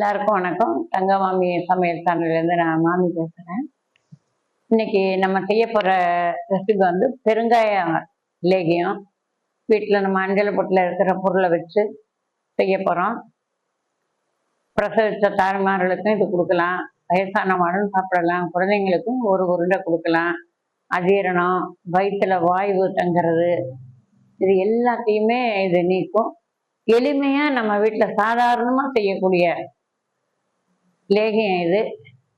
எல்லாருக்கும் வணக்கம். தங்க மாமி சமையல் சேனல்லேருந்து நான் மாமி பேசுகிறேன் இன்னைக்கு நம்ம செய்ய போகிற ரெசிபி வந்து பெருங்காய லேகியம். வீட்டில் நம்ம அஞ்சல் பொட்டில் இருக்கிற பொருளை வச்சு செய்ய போகிறோம் பிரசவித்த தாய்மார்களுக்கும் இது கொடுக்கலாம். வயசானவங்களும் சாப்பிடலாம். குழந்தைங்களுக்கும் ஒரு உருண்டை கொடுக்கலாம். அஜீரணம் வயிற்றில் வாய்வு தங்கிறது இது எல்லாத்தையுமே இது நீக்கும். எளிமையாக நம்ம வீட்டில் சாதாரணமாக செய்யக்கூடிய லேகியம் இது.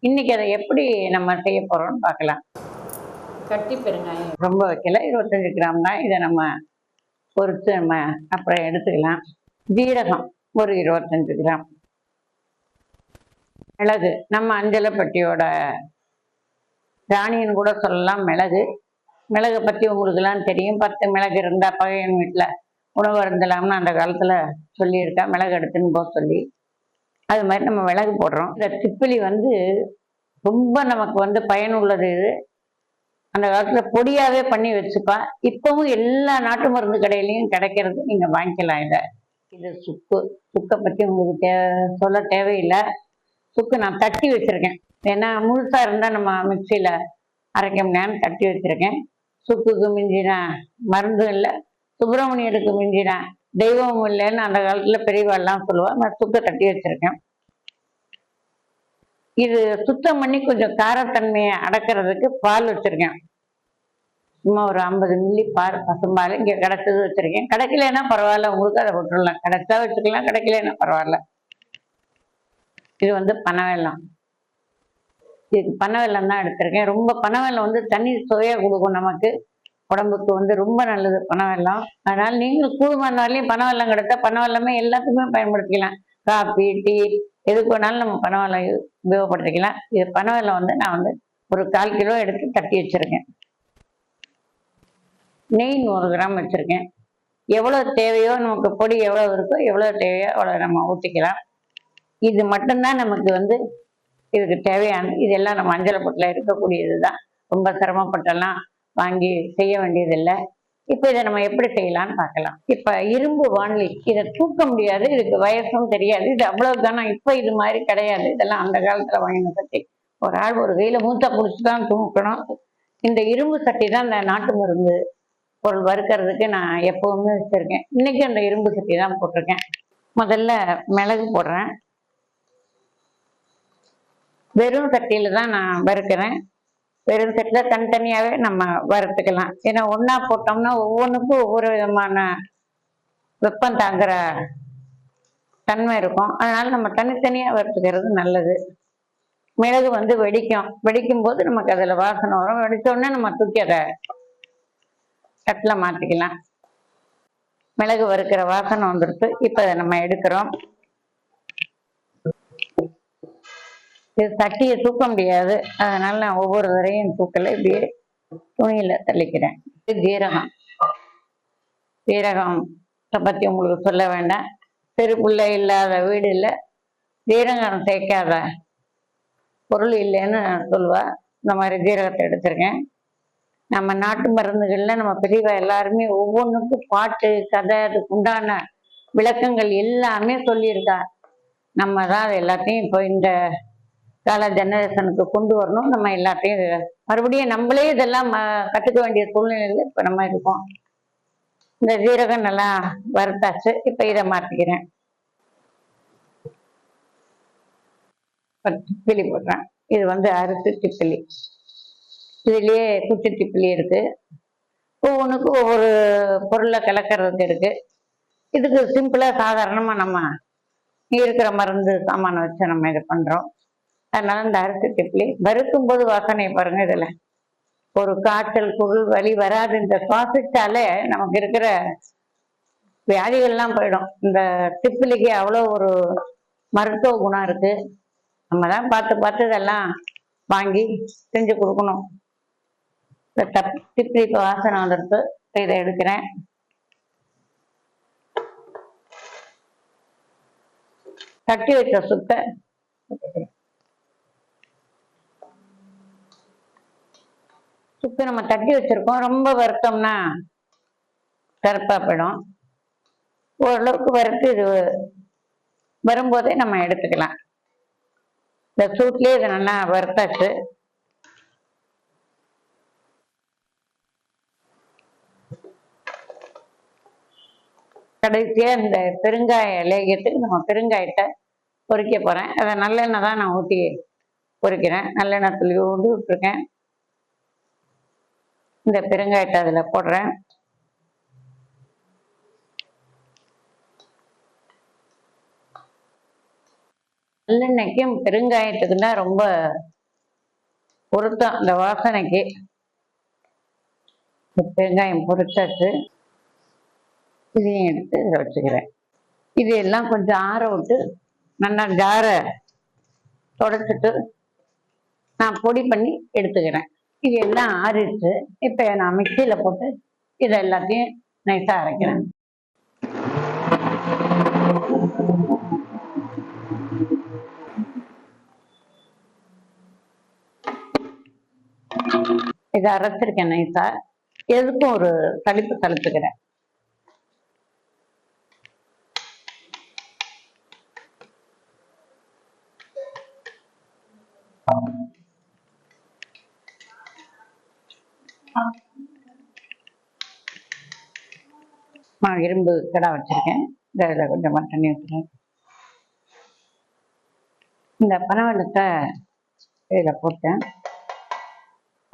இன்னைக்கு அதை எப்படி நம்ம செய்ய போறோம்னு பார்க்கலாம். கட்டி பெருங்காயம். ரொம்ப வைக்கல. இருபத்தஞ்சு கிராம் தான் இதை நம்ம பொறுத்து நம்ம அப்புறம் எடுத்துக்கலாம். ஜீரகம் ஒரு இருபத்தஞ்சு கிராம். மிளகு. நம்ம அஞ்சலப்பட்டியோட ராணின்னு கூட சொல்லலாம். மிளகு. மிளகை பற்றி உங்களுக்குலாம் தெரியும். பத்து மிளகு இருந்தா பகையன் வீட்டில் உணவு அருந்தலாம்னு அந்த காலத்தில் சொல்லியிருக்கா. மிளகு எடுத்துன்னு போக சொல்லி. அது மாதிரி நம்ம மிளகு போடுறோம். இந்த திப்பிலி வந்து ரொம்ப நமக்கு வந்து பயனுள்ளது இது. அந்த காலத்தில் பொடியாகவே பண்ணி வச்சுப்பேன் இப்போவும் எல்லா நாட்டு மருந்து கடையிலையும் கிடைக்கிறது. நீங்கள் வாங்கிக்கலாம் இதை. இது சுக்கு. சுக்கை பற்றி உங்களுக்கு தே சொல்ல தேவையில்லை. சுக்கு நான் தட்டி வச்சுருக்கேன். ஏன்னா முழுசாக இருந்தால் நம்ம மிக்சியில் அரைக்க முடியாதுன்னு தட்டி வச்சுருக்கேன். சுக்குக்கு மிஞ்சினா மருந்தும் இல்லை. சுப்பிரமணியருக்கு மிஞ்சினா தெய்வம் இல்லைன்னு அந்த காலத்துல பெரியவாள்லாம் சொல்லுவா நான் சுத்த கட்டி வச்சிருக்கேன். இது சுத்தம் பண்ணி கொஞ்சம் காரத்தன்மையை அடக்கிறதுக்கு பால் வச்சிருக்கேன். சும்மா ஒரு ஐம்பது மில்லி பால் பசும்பால் இங்கே கிடைச்சது வச்சிருக்கேன். கிடைக்கலன்னா பரவாயில்ல உங்களுக்கு அதை விட்டுடலாம் கிடைச்சா வச்சுக்கலாம் கிடைக்கலன்னா பரவாயில்ல. இது வந்து பனவெல்லம். இதுக்கு பனவெல்லம் தான் எடுத்திருக்கேன். ரொம்ப பனவெல்லம் வந்து தண்ணி சுவையா கொடுக்கும் நமக்கு. உடம்புக்கு வந்து ரொம்ப நல்லது பனவெல்லம். அதனால நீங்களும் கூடுமான வரையிலும் பனவெல்லம் கிடைச்சா பனவெல்லமே எல்லாத்துக்குமே பயன்படுத்திக்கலாம். காபி டீ எதுக்கு வேணாலும் நம்ம பனவெல்லம் உபயோகப்படுத்திக்கலாம். இது பனவெல்லம் வந்து நான் வந்து ஒரு கால் கிலோ எடுத்து தட்டி வச்சிருக்கேன். நெய் நூறு கிராம் வச்சுருக்கேன். எவ்வளோ தேவையோ நமக்கு பொடி எவ்வளோ இருக்கோ எவ்வளோ தேவையோ அவ்வளோ நம்ம ஊற்றிக்கலாம் இது மட்டும்தான் நமக்கு வந்து இதுக்கு தேவையான இதெல்லாம் நம்ம மஞ்சள் பொட்டில் இருக்கக்கூடியது தான் ரொம்ப சிரமப்பட்டெல்லாம் வாங்கி செய்ய வேண்டியதில்லை. இப்போ இதை நம்ம எப்படி செய்யலாம்னு பார்க்கலாம். இப்போ இரும்பு வான்லி இதை தூக்க முடியாது இதுக்கு வயசும் தெரியாது இது அவ்வளவு தானே இப்போ இது மாதிரி கிடையாது. இதெல்லாம் அந்த காலத்தில் வாங்கின சட்டி ஒரு ஆள் ஒரு கையில் மூத்த பிடிச்சி தான் தூக்கணும். இந்த இரும்பு சட்டி தான் இந்த நாட்டு மருந்து பொருள் வறுக்கிறதுக்கு நான் எப்போவுமே வச்சிருக்கேன். இன்னைக்கு அந்த இரும்பு சட்டி தான் போட்டிருக்கேன். முதல்ல மிளகு போடுறேன். வெறும் சட்டியில தான் நான் வறுக்கிறேன். வெறும் செட்டில் தனித்தனியாகவே நம்ம வறுத்துக்கலாம். ஏன்னா ஒன்றா போட்டோம்னா ஒவ்வொன்றுக்கும் ஒவ்வொரு விதமான வெப்பம் தாங்குற தன்மை இருக்கும். அதனால் நம்ம தனித்தனியாக வறுத்துக்கிறது நல்லது. மிளகு வந்து வெடிக்கும். வெடிக்கும் போது நமக்கு அதில் வாசனை வரும். வெடித்தோடனே நம்ம தூக்கி அதை தட்டில் மாற்றிக்கலாம் மிளகு வறுக்கிற வாசனை வந்துடுத்து. இப்போ அதை நம்ம எடுக்கிறோம். இது தட்டியை தூக்க முடியாது. அதனால நான் ஒவ்வொரு தரையும் தூக்கல. இப்படியே துணியில தள்ளிக்கிறேன். இது ஜீரகம். ஜீரகம் பத்தி உங்களுக்கு சொல்ல வேண்டாம். தெருப்புள்ள இல்லாத வீடு இல்லை. ஜீரகம் சேர்க்காத பொருள் இல்லைன்னு சொல்லுவா. இந்த மாதிரி ஜீரகத்தை எடுத்திருக்கேன். நம்ம நாட்டு மருந்துகள்ல நம்ம பெரியவா எல்லாருமே ஒவ்வொன்றுக்கும் பாட்டு கதை அதுக்கு உண்டான விளக்கங்கள் எல்லாமே சொல்லியிருக்கா. நம்ம தான் அது எல்லாத்தையும் இப்போ இந்த கால ஜெனரேஷனுக்கு கொண்டு வரணும். நம்ம எல்லாத்தையும் மறுபடியும் நம்மளே இதெல்லாம் ம- வேண்டிய சூழ்நிலையில இப்ப நம்ம இருக்கோம். இந்த ஜீரகம் நல்லா வறுத்தாச்சு. இப்ப இதை மாத்திக்கிறேன். இப்ப போடுறேன். இது வந்து அரிசி திப்பிலி. இதுலயே குச்சி திப்பிலி இருக்கு. ஒவ்வொன்றுக்கும் ஒவ்வொரு பொருளை கலக்கிறதுக்கு இருக்கு. இதுக்கு சிம்பிளா சாதாரணமா நம்ம இருக்கிற மருந்து சாமானை வச்சு நம்ம இதை பண்றோம். அதனால இந்த அரிசி திப்பிலி. வறுக்கும் போது வாசனை பாருங்க இதுல. ஒரு காய்ச்சல் குழு வலி வராது. இந்த சுவாசிச்சாலே நமக்கு இருக்கிற வியாதிகள்லாம் போயிடும். இந்த திப்பிலிக்கு அவ்வளோ ஒரு மருத்துவ குணம் இருக்கு. நம்ம தான் பார்த்து பார்த்து இதெல்லாம் வாங்கி செஞ்சு கொடுக்கணும். இந்த தப் திப்பிலிக்கு வாசனை வந்துருக்கு. இதை எடுக்கிறேன். தட்டி வச்ச சுத்தை சுக்கு நம்ம தட்டி வச்சிருக்கோம். ரொம்ப வறுத்தோம்னா கருப்பா போயிடும். ஓரளவுக்கு வறுத்து இது வரும்போதே நம்ம எடுத்துக்கலாம். இந்த சூட்லேயே இது நல்லா வறுத்தாச்சு. கடைசியா இந்த பெருங்காய லேகியத்துக்கு நம்ம பெருங்காயத்தை பொரிக்க போறேன். அதை நல்லெண்ணெய் தான் நான் ஊற்றி பொரிக்கிறேன் நல்லெண்ணெய் துளியோடு விட்டுருக்கேன். இந்த பெருங்காயத்தை அதில் போடுறேன். நல்லெண்ணெய்க்கும் பெருங்காயத்துக்குன்னா தான் ரொம்ப பொருத்தம். இந்த வாசனைக்கு இந்த பெருங்காயம் பொருத்தாச்சு இதையும் எடுத்து இதில் வச்சுக்கிறேன். இது எல்லாம் கொஞ்சம் ஆற விட்டு நல்லா ஜாரை தொடச்சிட்டு நான் பொடி பண்ணி எடுத்துக்கிறேன். இது எல்லாம் ஆறிட்டு இப்போ நான் மிக்சியில் போட்டு இதை எல்லாத்தையும் நைஸாக அரைக்கிறேன். இதை அரைச்சிருக்கேன் நைஸா எதுக்கும் ஒரு தளிப்பு தளிச்சுக்கிறேன் நான் இரும்பு கடா வச்சிருக்கேன். இந்த இதில் கொஞ்சமாக தண்ணி ஊற்றுறேன் இந்த பனை வெள்ளத்தை இதில் போட்டேன்.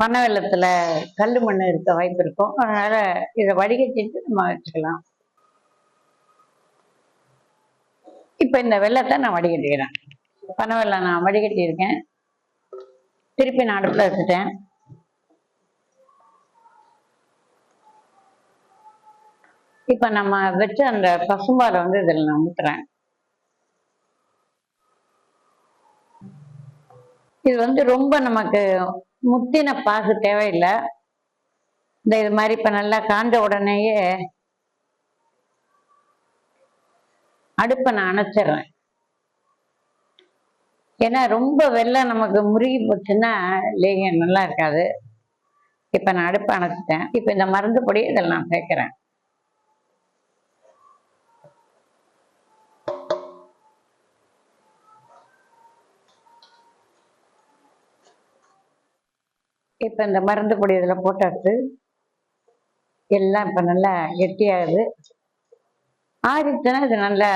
பனை வெள்ளத்தில் கல் மண் இருக்க வாய்ப்பு இருக்கும். அதனால் இதை வடிகட்டிட்டு நம்ம வச்சுக்கலாம். இப்போ இந்த வெள்ளத்தை நான் வடிகட்டிக்கிறேன். பனை வெள்ளம் நான் வடிகட்டியிருக்கேன். திருப்பி நான் அடுப்பில் வச்சுட்டேன். இப்போ நம்ம வச்ச அந்த பசும்பாலை வந்து இதில் நான் ஊத்துறேன். இது வந்து ரொம்ப நமக்கு முத்தின பாகு தேவையில்லை. இந்த இது மாதிரி இப்போ நல்லா காஞ்ச உடனேயே அடுப்பை நான் அணைச்சிடுறேன். ஏன்னா ரொம்ப வெள்ளை நமக்கு முருகி போச்சுன்னா லேகியம் நல்லா இருக்காது. இப்போ நான் அடுப்பை அணைச்சிட்டேன். இப்போ இந்த மருந்து பொடி இதில் நான் சேர்க்குறேன். இப்போ இந்த மருந்து பொடி இதில் போட்டாச்சு. எல்லாம் இப்போ நல்லா கெட்டியாகுது. ஆறிச்சுன்னா இது நல்லா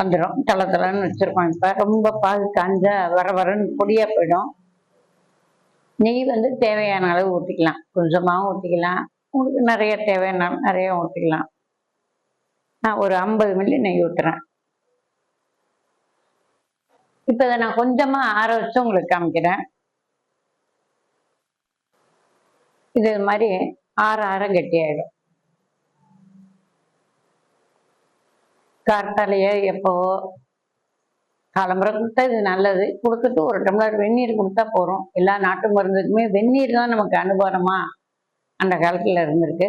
வந்துடும் தலை தலைன்னு வச்சுருக்கோம். இப்போ ரொம்ப பாகு காஞ்சா வர வரன்னு பொடியாக போயிடும். நெய் வந்து தேவையான அளவு ஊற்றிக்கலாம் கொஞ்சமாகவும் ஊற்றிக்கலாம் உங்களுக்கு நிறைய தேவையான நிறைய ஊற்றிக்கலாம் நான் ஒரு ஐம்பது மில்லி நெய் ஊற்றுறேன் இப்போ இதை நான் கொஞ்சமாக ஆற வச்சு உங்களுக்கு காமிக்கிறேன். இது மாதிரி ஆற ஆற கெட்டியாயிடும். கார்த்தாலேயே எப்போவோ காலம்புரை கொடுத்தா இது நல்லது. கொடுத்துட்டு ஒரு டம்ளர் வெந்நீர் கொடுத்தா போகிறோம் எல்லா நாட்டு மருந்துக்குமே வெந்நீர் தான் நமக்கு அனுபவமா அந்த காலத்தில் இருந்திருக்கு.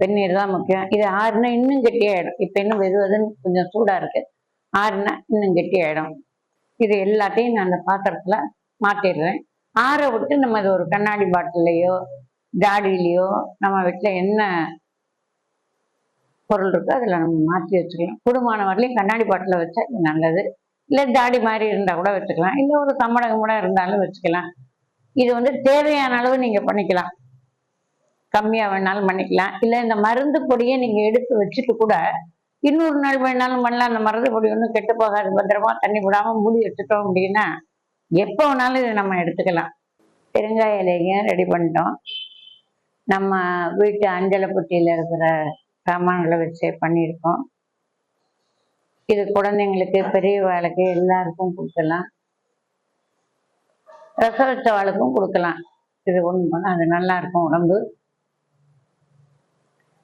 வெந்நீர் தான் முக்கியம். இது ஆறுனா இன்னும் கெட்டியாயிடும். இப்போ இன்னும் வெது வெதுன்னு கொஞ்சம் சூடாக இருக்கு. ஆறுனா இன்னும் கெட்டியாயிடும். இது எல்லாத்தையும் நான் அந்த பாத்திரத்தில் மாற்றிடுறேன் ஆற விட்டு நம்ம இது ஒரு கண்ணாடி பாட்டிலையோ ஜாடியிலையோ நம்ம வீட்டில் என்ன பொருள் இருக்கோ அதில் நம்ம மாற்றி வச்சுக்கலாம். குடும்பமான வரலையும் கண்ணாடி பாட்டில் வச்சா இது நல்லது. இல்லை ஜாடி மாதிரி இருந்தால் கூட வச்சுக்கலாம். இல்லை ஒரு சம்மடகம் கூட இருந்தாலும் வச்சுக்கலாம். இது வந்து தேவையான அளவு நீங்கள் பண்ணிக்கலாம். கம்மியாக வேணாலும் பண்ணிக்கலாம். இல்லை இந்த மருந்து பொடியை நீங்கள் எடுத்து வச்சுட்டு கூட இன்னொரு நாள் வேணாலும் பண்ணலாம். அந்த மருந்து பொடி ஒன்றும் கெட்டு போகாது. பத்திரமா தண்ணி விடாமல் மூடி வச்சுட்டோம் அப்படின்னா எப்போ வேணாலும் இதை நம்ம எடுத்துக்கலாம். பெருங்காய இலையும் ரெடி பண்ணிட்டோம். நம்ம வீட்டு அஞ்சலப்பட்டியில் இருக்கிற சாமான்களை வச்சு பண்ணியிருக்கோம். இது குழந்தைங்களுக்கு பெரியவாளுக்கு எல்லாருக்கும் கொடுக்கலாம். ரசவச்சவாளுக்கும் கொடுக்கலாம். இது ஒன்று பண்ணால் அது நல்லா இருக்கும் உடம்பு.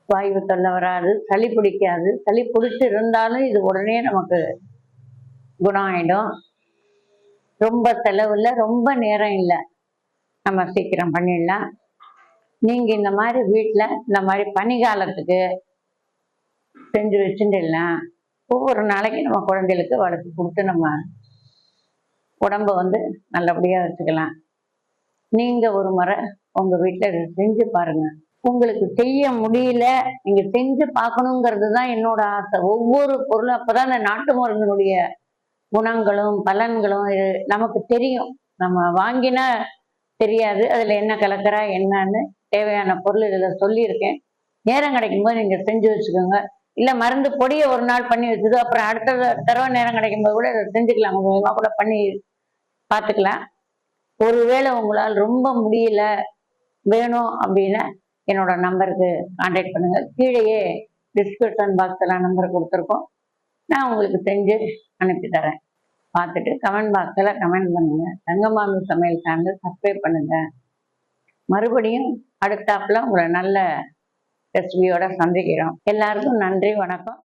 வாயு தொல்லை வராது சளி பிடிக்காது. சளி பிடிச்சி இருந்தாலும் இது உடனே நமக்கு குணம் ஆகிடும் ரொம்ப செலவு இல்லை ரொம்ப நேரம் இல்லை. நம்ம சீக்கிரம் பண்ணிடலாம். நீங்க இந்த மாதிரி வீட்டில் இந்த மாதிரி பனிகாலத்துக்கு செஞ்சு வச்சுட்டுலாம் ஒவ்வொரு நாளைக்கு நம்ம குழந்தைகளுக்கு வளர்த்து கொடுத்து நம்ம உடம்ப வந்து நல்லபடியா வச்சுக்கலாம். நீங்க ஒரு முறை உங்க வீட்டில் இதை செஞ்சு பாருங்க. உங்களுக்கு செய்ய முடியல நீங்க செஞ்சு பார்க்கணுங்கிறது தான் என்னோட ஆசை. ஒவ்வொரு பொருளும் அப்பதான் இந்த நாட்டு மருந்தினுடைய குணங்களும் பலன்களும் இது நமக்கு தெரியும். நம்ம வாங்கினா தெரியாது அதுல என்ன கலக்கிறா என்னன்னு தேவையான பொருள் இதுல சொல்லியிருக்கேன். நேரம் கிடைக்கும் போது நீங்க செஞ்சு வச்சுக்கோங்க. இல்ல மருந்து பொடியை ஒரு நாள் பண்ணி வச்சது அப்புறம் அடுத்த தடவை நேரம் கிடைக்கும் போது கூட இதை செஞ்சுக்கலாம். கொஞ்சமா கூட பண்ணி பார்த்துக்கலாம். ஒருவேளை உங்களால் ரொம்ப முடியல வேணும் அப்படின்னா என்னோட நம்பருக்கு கான்டாக்ட் பண்ணுங்க. கீழேயே டிஸ்கிரிப்ஷன் பாக்ஸில் நம்பர் கொடுத்துருக்கோம். நான் உங்களுக்கு செஞ்சு அனுப்பி தரேன். பார்த்துட்டு கமெண்ட் பாக்ஸில் கமெண்ட் பண்ணுங்க. தங்கமாமி சமையல் சேனல் சப்ஸ்கிரைப் பண்ணுங்க. மறுபடியும் அடுத்தாப்புல உங்களை நல்ல ரெசிபியோட சந்திக்கிறோம். எல்லாருக்கும் நன்றி வணக்கம்.